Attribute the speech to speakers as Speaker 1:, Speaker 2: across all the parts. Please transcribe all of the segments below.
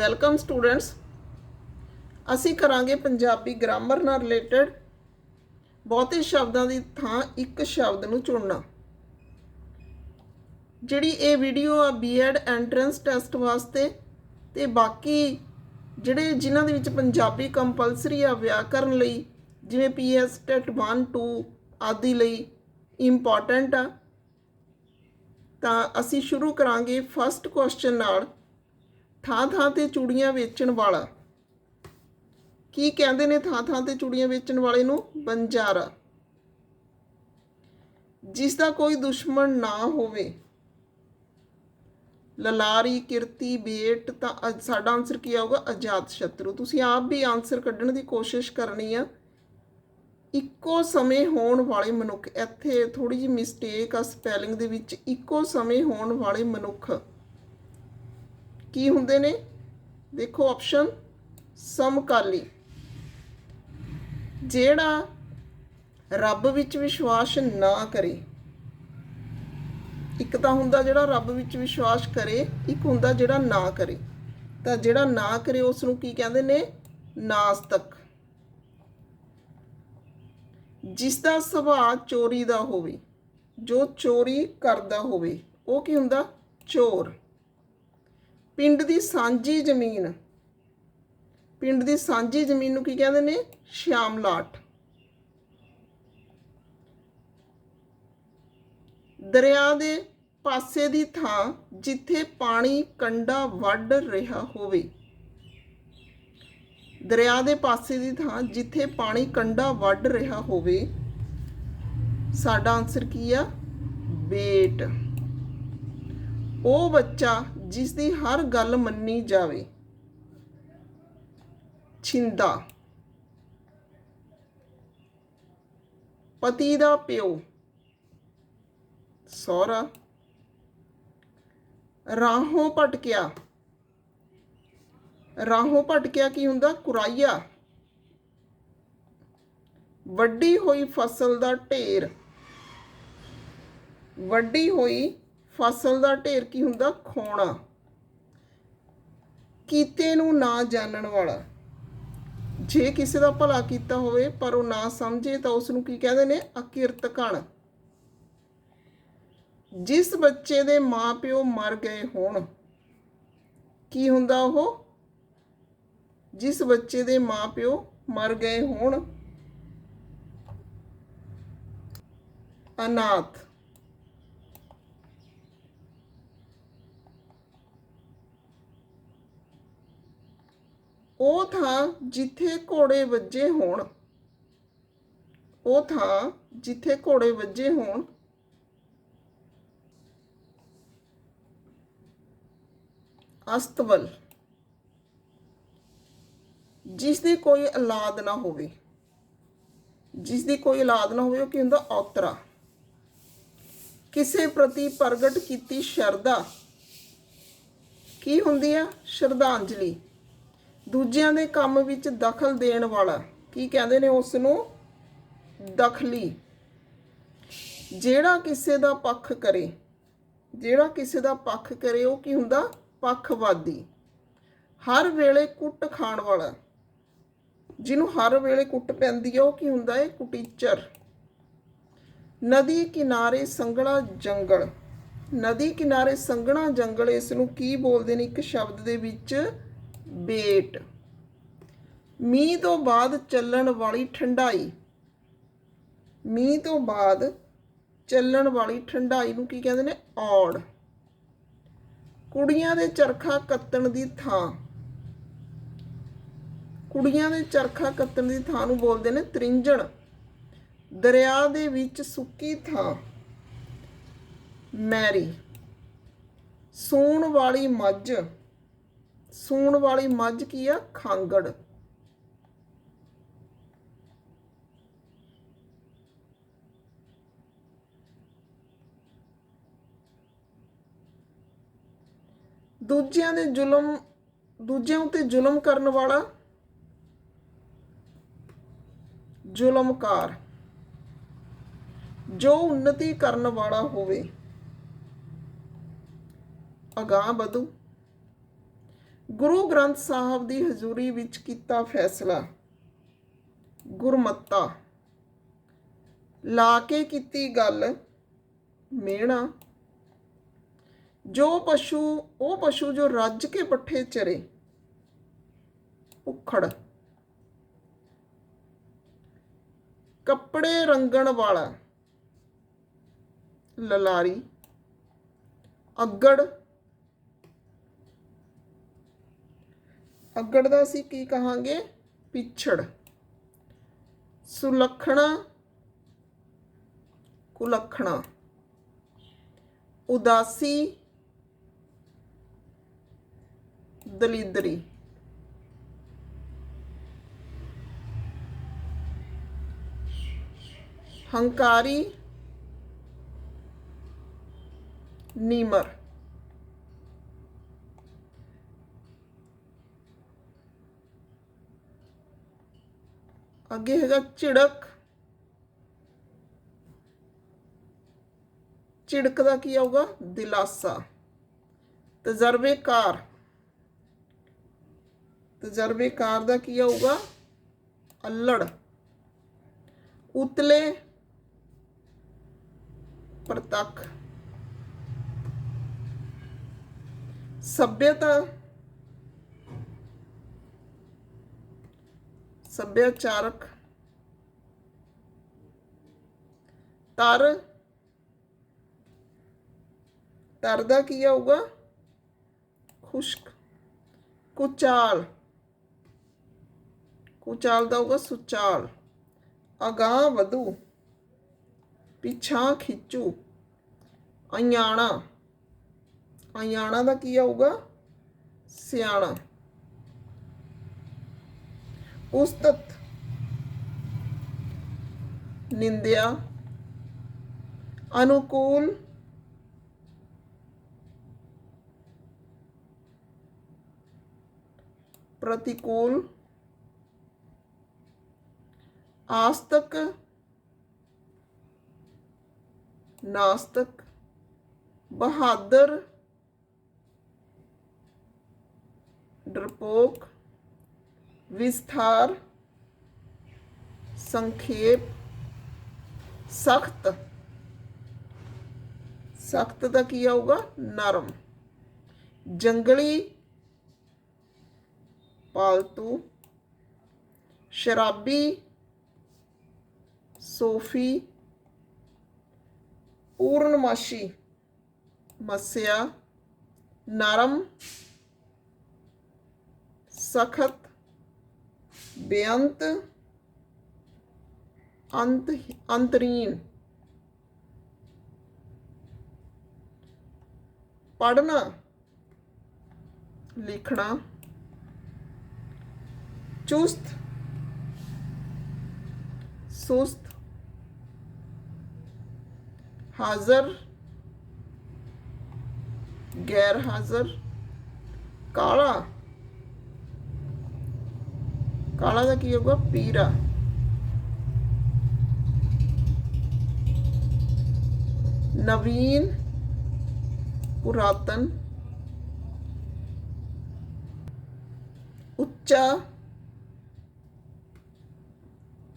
Speaker 1: Welcome students ਅਸੀਂ ਕਰਾਂਗੇ Punjabi grammar ਨਾਲ ਰਿਲੇਟਡ ਬਹੁਤੇ ਸ਼ਬਦਾਂ ਦੀ ਥਾਂ ਇੱਕ ਸ਼ਬਦ ਨੂੰ ਚੁਣਨਾ। ਜਿਹੜੀ ਇਹ ਵੀਡੀਓ ਆ ਬੀਐਡ ਐਂਟਰੈਂਸ ਟੈਸਟ ਵਾਸਤੇ ਤੇ ਬਾਕੀ ਜਿਹੜੇ ਜਿਨ੍ਹਾਂ ਦੇ ਵਿੱਚ ਪੰਜਾਬੀ ਕੰਪਲਸਰੀ ਆ ਵਿਆਕਰਨ ਲਈ, ਜਿਵੇਂ ਪੀਐਸ ਟੈਟ 1 2 ਆਦਿ ਲਈ ਇੰਪੋਰਟੈਂਟ ਆ। ਤਾਂ ਅਸੀਂ ਸ਼ੁਰੂ ਕਰਾਂਗੇ ਫਸਟ ਕੁਐਸਚਨ ਨਾਲ। ਥਾਂ ਥਾਂ ਤੇ ਚੂੜੀਆਂ ਵੇਚਣ ਵਾਲਾ। ਕੀ ਕਹਿੰਦੇ ਨੇ ਥਾਂ ਥਾਂ ਤੇ ਚੂੜੀਆਂ ਵੇਚਣ ਵਾਲੇ ਨੂੰ? ਬੰਜਾਰਾ। ਜਿਸ ਦਾ ਕੋਈ ਦੁਸ਼ਮਣ ਨਾ ਹੋਵੇ। ਲਲਾਰੀ, ਕਿਰਤੀ, ਬੇਟ ਤਾਂ ਅ- ਸਾਡਾ ਆਨਸਰ ਕੀ ਆਊਗਾ? ਅਜਾਤ ਸ਼ਤਰੂ। ਤੁਸੀਂ ਆਪ ਵੀ ਆਨਸਰ ਕੱਢਣ ਦੀ ਕੋਸ਼ਿਸ਼ ਕਰਨੀ ਆ। ਇੱਕੋ ਸਮੇਂ ਹੋਣ ਵਾਲੇ ਮਨੁੱਖ। ਇੱਥੇ ਥੋੜੀ ਜਿਹੀ ਮਿਸਟੇਕ ਆ ਸਪੈਲਿੰਗ ਦੇ ਵਿੱਚ। ਇੱਕੋ ਸਮੇਂ ਹੋਣ ਵਾਲੇ ਮਨੁੱਖ। ਕੀ ਹੁੰਦੇ ਨੇ? ਦੇਖੋ ਆਪਸ਼ਨ ਸਮਕਾਲੀ। ਜਿਹੜਾ ਰੱਬ ਵਿੱਚ ਵਿਸ਼ਵਾਸ ਨਾ ਕਰੇ, ਇੱਕ ਤਾਂ ਹੁੰਦਾ ਜਿਹੜਾ ਰੱਬ ਵਿੱਚ ਵਿਸ਼ਵਾਸ ਕਰੇ, ਇੱਕ ਹੁੰਦਾ ਜਿਹੜਾ ਨਾ ਕਰੇ। ਤਾਂ ਜਿਹੜਾ ਨਾ ਕਰੇ ਉਸ ਨੂੰ ਕੀ ਕਹਿੰਦੇ ਨੇ? ਨਾਸਤਕ। ਜਿਸ ਦਾ ਸੁਭਾਅ ਚੋਰੀ ਦਾ ਹੋਵੇ, ਜੋ ਚੋਰੀ ਕਰਦਾ ਹੋਵੇ, ਉਹ ਕੀ ਹੁੰਦਾ? ਚੋਰ। ਪਿੰਡ ਦੀ ਸਾਂਝੀ ਜ਼ਮੀਨ। ਪਿੰਡ ਦੀ ਸਾਂਝੀ ਜ਼ਮੀਨ ਨੂੰ ਕੀ ਕਹਿੰਦੇ ਨੇ? ਸ਼ਾਮਲਾਟ ਦਰਿਆ ਦੇ ਪਾਸੇ ਦੀ ਥਾਂ ਜਿੱਥੇ ਪਾਣੀ ਕੰਡਾ ਵੱਢ ਰਿਹਾ ਹੋਵੇ। ਦਰਿਆ ਦੇ ਪਾਸੇ ਦੀ ਥਾਂ ਜਿੱਥੇ ਪਾਣੀ ਕੰਡਾ ਵੱਢ ਰਿਹਾ ਹੋਵੇ। ਸਾਡਾ ਆਨਸਰ ਕੀ ਆ? ਬੇਟ। ਉਹ ਬੱਚਾ ਜਿਸ ਦੀ ਹਰ ਗੱਲ ਮੰਨੀ ਜਾਵੇ। ਛਿੰਦਾ। ਪਤੀ ਦਾ ਪਿਓ। ਸਹੁਰਾ। ਰਾਹੋਂ ਭਟਕਿਆ। ਰਾਹੋਂ ਭਟਕਿਆ ਕੀ ਹੁੰਦਾ? ਕੁਰਾਈਆ। ਵੱਡੀ ਹੋਈ ਫਸਲ ਦਾ ਢੇਰ। ਵੱਡੀ ਹੋਈ ਫਸਲ ਦਾ ਢੇਰ ਕੀ ਹੁੰਦਾ? ਖੋਣਾ। ਕੀਤੇ ਨੂੰ ਨਾ ਜਾਣਨ ਵਾਲਾ। ਜੇ ਕਿਸੇ ਦਾ ਭਲਾ ਕੀਤਾ ਹੋਵੇ, ਪਰ ਉਹ ਨਾ ਸਮਝੇ, ਤਾਂ ਉਸ ਨੂੰ ਕੀ ਕਹਿੰਦੇ ਨੇ? ਅਕਿਰਤ ਕਣ। ਜਿਸ ਬੱਚੇ ਦੇ ਮਾਪਿਓ ਮਰ ਗਏ ਹੋਣ, ਕੀ ਹੁੰਦਾ ਉਹ? ਜਿਸ ਬੱਚੇ ਦੇ ਮਾਪਿਓ ਮਰ ਗਏ ਹੋਣ, ਅਨਾਥ। ਉਹ ਥਾਂ ਜਿੱਥੇ ਘੋੜੇ ਵੱਜੇ ਹੋਣ। ਉਹ ਥਾਂ ਜਿੱਥੇ ਘੋੜੇ ਵੱਜੇ ਹੋਣ। ਅਸਤਵਲ। ਜਿਸ ਦੀ ਕੋਈ ਔਲਾਦ ਨਾ ਹੋਵੇ। ਜਿਸ ਦੀ ਕੋਈ ਔਲਾਦ ਨਾ ਹੋਵੇ, ਉਹ ਕੀ ਹੁੰਦਾ? ਔਤਰਾ। ਕਿਸੇ ਪ੍ਰਤੀ ਪ੍ਰਗਟ ਕੀਤੀ ਸ਼ਰਧਾ। ਕੀ ਹੁੰਦੀ ਆ? ਸ਼ਰਧਾਂਜਲੀ। ਦੂਜਿਆਂ ਦੇ ਕੰਮ ਵਿੱਚ ਦਖਲ ਦੇਣ ਵਾਲਾ। ਕੀ ਕਹਿੰਦੇ ਨੇ ਉਸ ਨੂੰ ਦਖਲੀ। ਜਿਹੜਾ ਕਿਸੇ ਦਾ ਪੱਖ ਕਰੇ, ਜਿਹੜਾ ਕਿਸੇ ਦਾ ਪੱਖ ਕਰੇ, ਉਹ ਕੀ ਹੁੰਦਾ? ਪੱਖਵਾਦੀ। ਹਰ ਵੇਲੇ ਕੁੱਟ ਖਾਣ ਵਾਲਾ। ਜਿਹਨੂੰ ਹਰ ਵੇਲੇ ਕੁੱਟ ਪੈਂਦੀ ਹੈ ਉਹ ਕੀ ਹੁੰਦਾ? ਹੈ ਕੁਟੀਚਰ। ਨਦੀ ਕਿਨਾਰੇ ਸੰਘਣਾ ਜੰਗਲ। ਨਦੀ ਕਿਨਾਰੇ ਸੰਘਣਾ ਜੰਗਲ, ਇਸ ਨੂੰ ਕੀ ਬੋਲਦੇ ਨੇ? ਇੱਕ ਸ਼ਬਦ ਦੇ ਵਿੱਚ ਬੇਟ ਮੀਂਹ ਤੋਂ ਬਾਅਦ ਚੱਲਣ ਵਾਲੀ ਠੰਡਾਈ। ਮੀਂਹ ਤੋਂ ਬਾਅਦ ਚੱਲਣ ਵਾਲੀ ਠੰਡਾਈ ਨੂੰ ਕੀ ਕਹਿੰਦੇ ਨੇ? ਔੜ। ਕੁੜੀਆਂ ਦੇ ਚਰਖਾ ਕੱਤਣ ਦੀ ਥਾਂ। ਕੁੜੀਆਂ ਦੇ ਚਰਖਾ ਕੱਤਣ ਦੀ ਥਾਂ ਨੂੰ ਬੋਲਦੇ ਨੇ ਤ੍ਰਿੰਜਣ। ਦਰਿਆ ਦੇ ਵਿੱਚ ਸੁੱਕੀ ਥਾਂ। ਮੈਰੀ। ਸੂਣ ਵਾਲੀ ਮੱਝ। ਸੂਣ ਵਾਲੀ ਮੱਝ ਕੀ ਆ? ਖਾਂਗੜ। ਦੂਜਿਆਂ ਦੇ ਜ਼ੁਲਮ, ਦੂਜਿਆਂ ਉਤੇ ਜ਼ੁਲਮ ਕਰਨ ਵਾਲਾ ਜ਼ੁਲਮਕਾਰ। ਜੋ ਉન્નਤੀ ਕਰਨ ਵਾਲਾ ਹੋਵੇ, ਅਗਾਹ ਵਧੂ। ਗੁਰੂ ਗ੍ਰੰਥ ਸਾਹਿਬ ਦੀ ਹਜ਼ੂਰੀ ਵਿੱਚ ਕੀਤਾ ਫੈਸਲਾ। ਗੁਰਮੱਤਾ। ਲਾ ਕੇ ਕੀਤੀ ਗੱਲ, ਮੇਣਾ। ਜੋ ਪਸ਼ੂ, ਉਹ ਪਸ਼ੂ ਜੋ ਰੱਜ ਕੇ ਪੱਠੇ ਚਰੇ ਉਖੜ ਕੱਪੜੇ ਰੰਗਣ ਵਾਲਾ, ਲਲਾਰੀ। ਅੱਗੜ ਅੱਗੜ ਦਾ ਅਸੀਂ ਕੀ ਕਹਾਂਗੇ? ਪਿਛੜ। ਸੁਲੱਖਣਾ। ਕੁਲੱਖਣਾ। ਉਦਾਸੀ। ਦਲਿਦਰੀ। ਹੰਕਾਰੀ। ਨੀਮਰ। ਅੱਗੇ ਹੈਗਾ ਝਿੜਕ ਝਿੜਕ ਦਾ ਕੀ ਆਊਗਾ ਦਿਲਾਸਾ ਤਜਰਬੇਕਾਰ ਤਜਰਬੇਕਾਰ ਦਾ ਕੀ ਆਊਗਾ ਅਲੜ ਉਤਲੇ ਪ੍ਰਤੱਖ ਸਭਿਅਤਾ ਸੱਭਿਆਚਾਰਕ ਤਰ ਤਰ ਦਾ ਕੀ ਆਊਗਾ? ਖੁਸ਼ਕ, ਕੁਚਾਲ ਕੁਚਾਲ ਦਾ ਹੋਊਗਾ ਸੁਚਾਲ, ਅਗਾਹ ਵਧੂ ਪਿਛਾਂ ਖਿੱਚੂ, ਅਯਾਣਾ ਅਯਾਣਾ ਦਾ ਕੀ ਆਊਗਾ? ਸਿਆਣਾ। पुस्तक निंदा अनुकूल प्रतिकूल आस्तक नास्तक बहादुर डरपोक ਵਿਸਥਾਰ, ਸੰਖੇਪ, ਸਖਤ। ਸਖਤ ਦਾ ਕੀ ਆਊਗਾ? ਨਰਮ। ਜੰਗਲੀ, ਪਾਲਤੂ, ਸ਼ਰਾਬੀ, ਸੋਫੀ, ਪੂਰਨਮਾਸ਼ੀ, ਮਸਿਆ, ਨਰਮ, ਸਖਤ बेअंत अंत अंतरीन पढ़ना लिखना चुस्त सुस्त हाजर गैर हाजर काला। ਕਾਲਾ ਦਾ ਕੀ ਹੋਗਾ ਪੀਰਾ ਨਵੀਨ ਪੁਰਾਤਨ ਉੱਚਾ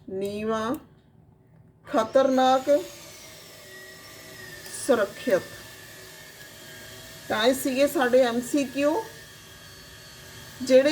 Speaker 1: ਨੀਵਾ ਖਤਰਨਾਕ ਸੁਰੱਖਿਅਤ ਤਾਂ ਇਹ ਸੀਗੇ ਸਾਡੇ ਐਮਸੀਕਿਊ ਜਿਹੜੇ